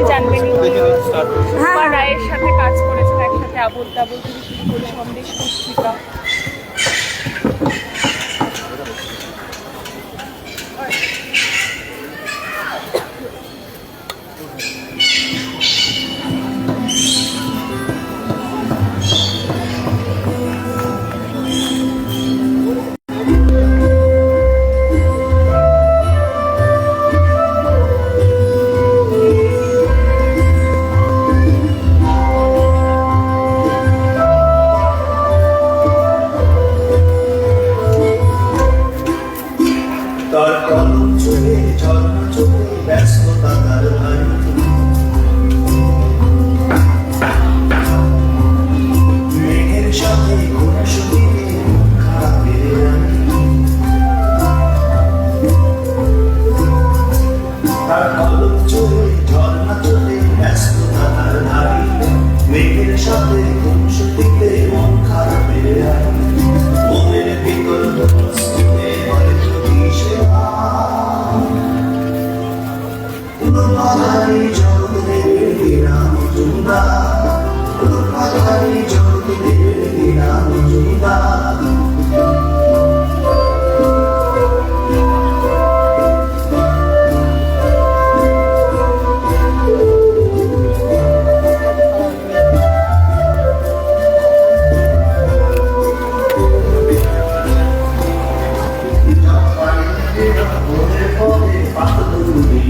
আপনি জানবেন হ্যাঁ, হ্যাঁ। রায়ের সাথে কাজ করেছেন একসাথে আবল তাবল থেকে শুরু সন্দেশ পুস্তিকা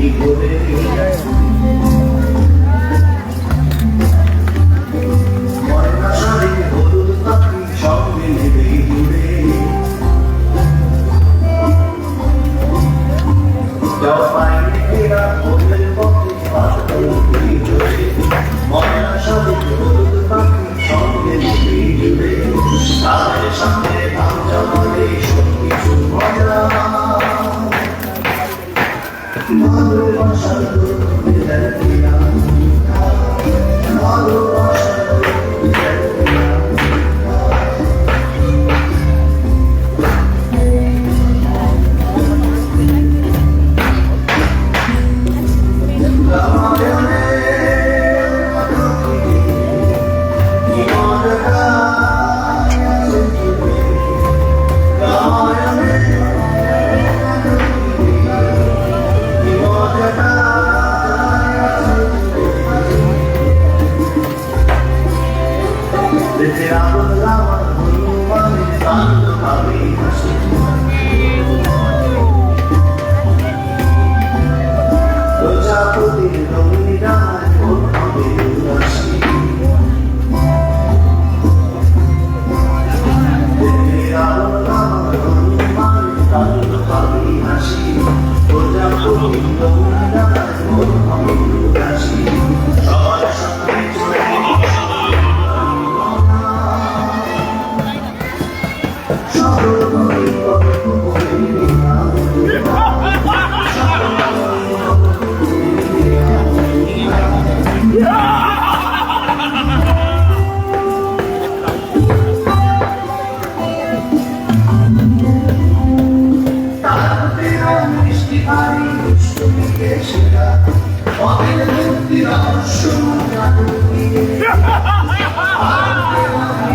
一回。প্রতির রঙিরায় রাশি আল্লাহ রঙিমায় তাল পাবি হাসি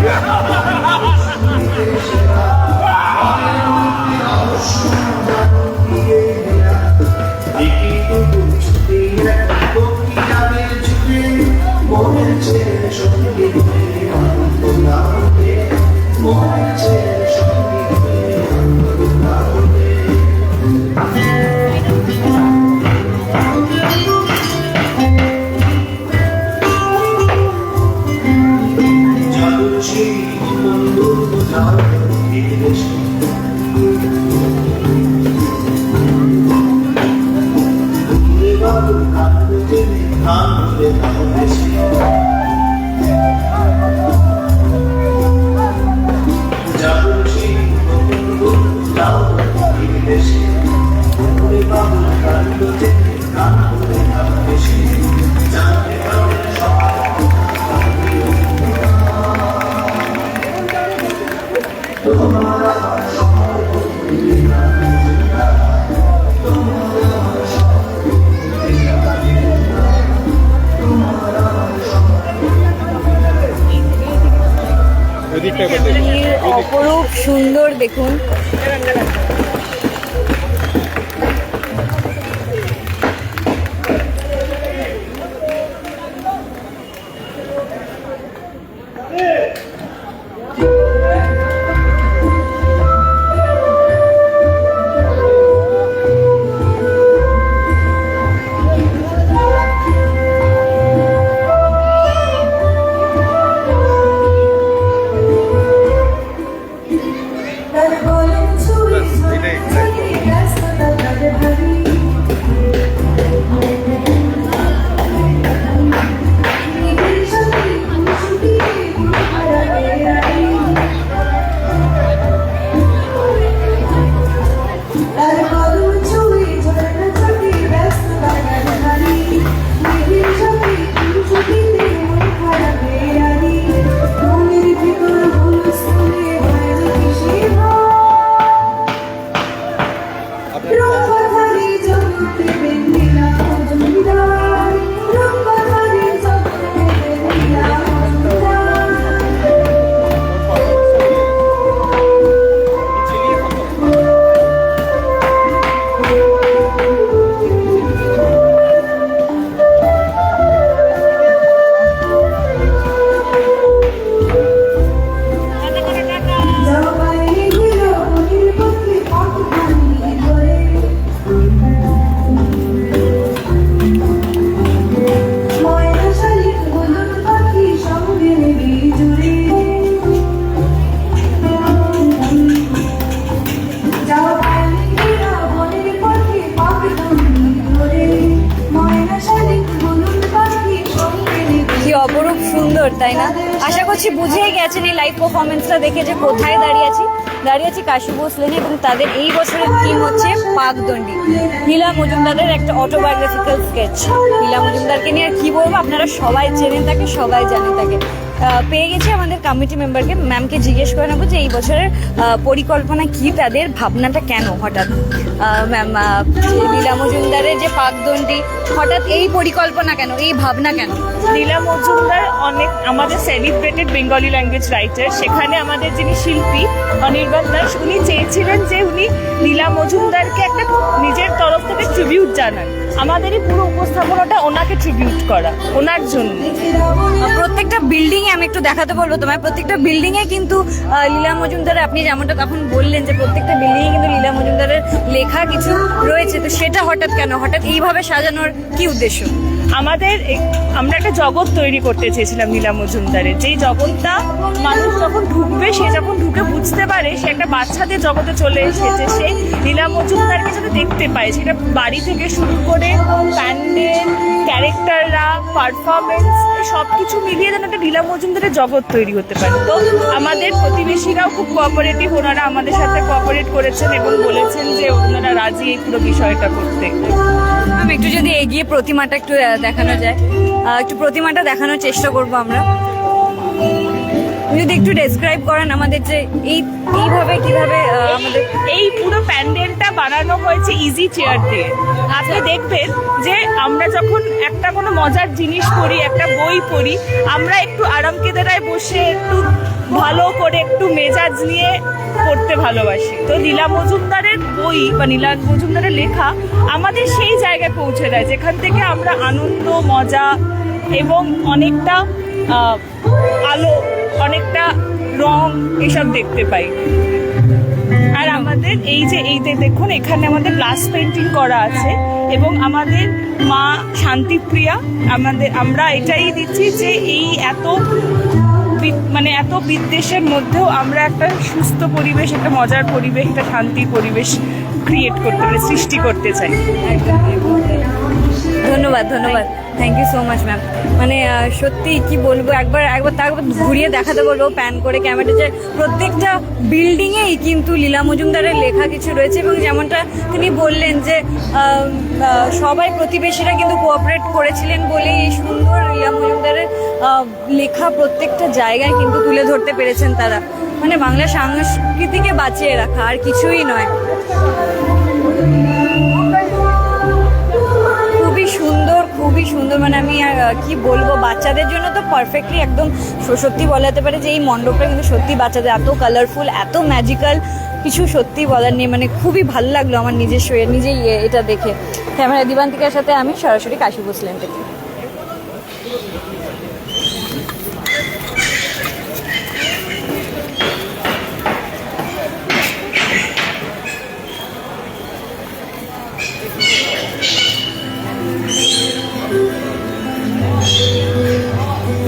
Yeah! অপরূপ সুন্দর দেখুন। সুন্দর, তাই না? আশা করছি বুঝেই গেছেন এই লাইভ পারফরমেন্সটা দেখে যে কোথায় দাঁড়িয়ে আছি। দাঁড়িয়ে আছি কাশী বোস লেনে এবং তাদের এই বছরের থিম হচ্ছে পাকদণ্ডী। নীলা মজুমদারের একটা অটোবায়োগ্রাফিক্যাল স্কেচ নীলা মজুমদারকে নিয়ে আর কি বলব? আপনারা সবাই চেনেন তাকে, সবাই জানেন তাকে। পেয়ে গেছি আমাদের কমিটি মেম্বারকে ম্যামকে জিজ্ঞেস করে নেব যে এই বছরের পরিকল্পনা কি, তাদের ভাবনাটা কেন হঠাৎ? ম্যাম নীলা মজুমদারের যে পাকদণ্ডী, হঠাৎ এই পরিকল্পনা কেন, এই ভাবনা কেন? নীলা মজুমদার অনেক আমাদের সেলিব্রেটেড বেঙ্গলি ল্যাঙ্গুয়েজ রাইটার সেখানে আমাদের যিনি শিল্পী, অনির্বাণ দাস, উনি চেয়েছিলেন যে উনি নীলা মজুমদারকে একটা নিজের তরফ থেকে ট্রিবিউট জানান। আমাদের এই পুরো উপস্থাপনাটা ওনাকে ট্রিবিউট করা, ওনার জন্য। প্রত্যেকটা বিল্ডিং আমি একটু দেখাতে বলব তোমায়, প্রত্যেকটা বিল্ডিং এ কিন্তু লীলা মজুমদার আপনি যেমনটা তখন বললেন যে প্রত্যেকটা বিল্ডিং এ কিন্তু লীলা মজুমদারের তো সেটা হঠাৎ কেন? হঠাৎ এইভাবে সাজানোর কি উদ্দেশ্য? আমাদের আমরা একটা জগৎ তৈরি করতে চেয়েছিলাম নীলা মজুমদারের। যেই জগৎটা মানুষ যখন ঢুকবে, সে যখন ঢুকে বুঝতে পারে, সে একটা বাচ্চাদের জগতে চলে এসেছে। সে নীলা মজুমদারকে যাতে দেখতে পায়। সেটা বাড়ি থেকে শুরু করে প্যান্ডেল পারফরমেন্স সব কিছু মিলিয়ে যেন একটা ঢিলা মজুমদারের জগৎ তৈরি হতে পারে। তো আমাদের প্রতিবেশীরাও খুব কোঅপারেটিভ ওনারা আমাদের সাথে কোঅপারেট করেছেন এবং বলেছেন যে ওনারা রাজি এই পুরো বিষয়টা করতে। একটু যদি এগিয়ে প্রতিমাটা একটু দেখানো যায়। একটু প্রতিমাটা দেখানোর চেষ্টা করব আমরা। যদি একটু ডেসক্রাইব করেন আমাদের যে এই এইভাবে কীভাবে আমাদের এই পুরো প্যান্ডেলটা বানানো হয়েছে ইজি চেয়ার দিয়ে। আপনি দেখবেন যে আমরা যখন একটা কোনো মজার জিনিস পড়ি একটা বই পড়ি আমরা একটু আরাম কেদারায় বসে একটু ভালো করে একটু মেজাজ নিয়ে পড়তে ভালোবাসি। তো নীলা মজুমদারের বই বা নীলা মজুমদারের লেখা আমাদের সেই জায়গায় পৌঁছে দেয় যেখান থেকে আমরা আনন্দ মজা এবং অনেকটা আলো অনেকটা রং এসব দেখতে পাই। আর আমাদের এই যে এই যে দেখুন, এখানে আমাদের গ্লাস পেন্টিং করা আছে এবং আমাদের মা শান্তিপ্রিয়া, আমাদের, আমরা এটাই দিচ্ছি যে এই এত মানে এত বিদ্বেষের মধ্যেও আমরা একটা সুস্থ পরিবেশ, একটা মজার পরিবেশ, একটা শান্তির পরিবেশ ক্রিয়েট করতে মানে সৃষ্টি করতে চাই। ধন্যবাদ ধন্যবাদ। Thank you so much ma'am মানে সত্যি কি বলব, একবার একবার তার ঘুরিয়ে দেখাতে বলব, প্যান করে ক্যামেরা যে প্রত্যেকটা বিল্ডিং এই কিন্তু লীলা মজুমদারের লেখা কিছু রয়েছে এবং যেমনটা তিনি বললেন যে সবাই প্রতিবেশীরা কিন্তু কোঅপারেট করেছিলেন বলেই এই সুন্দর লীলা মজুমদারের লেখা প্রত্যেকটা জায়গায় কিন্তু তুলে ধরতে পেরেছেন তারা। মানে বাংলা সংস্কৃতিকে বাঁচিয়ে রাখা আর কিছুই নয়। সুন্দর, খুবই সুন্দর। মানে আমি কি বলব, বাচ্চাদের জন্য তো পারফেক্টলি একদম সত্যি বলা যেতে পারে যে এই মণ্ডপটা কিন্তু সত্যি বাচ্চাদের এত কালারফুল এত ম্যাজিক্যাল কিছু সত্যি বলার নেই। মানে খুবই ভালো লাগল আমার নিজের শরীর, নিজেই এটা দেখে। ক্যামেরা দিবান্তিকার সাথে আমি সরাসরি কাশি বসলেন থেকে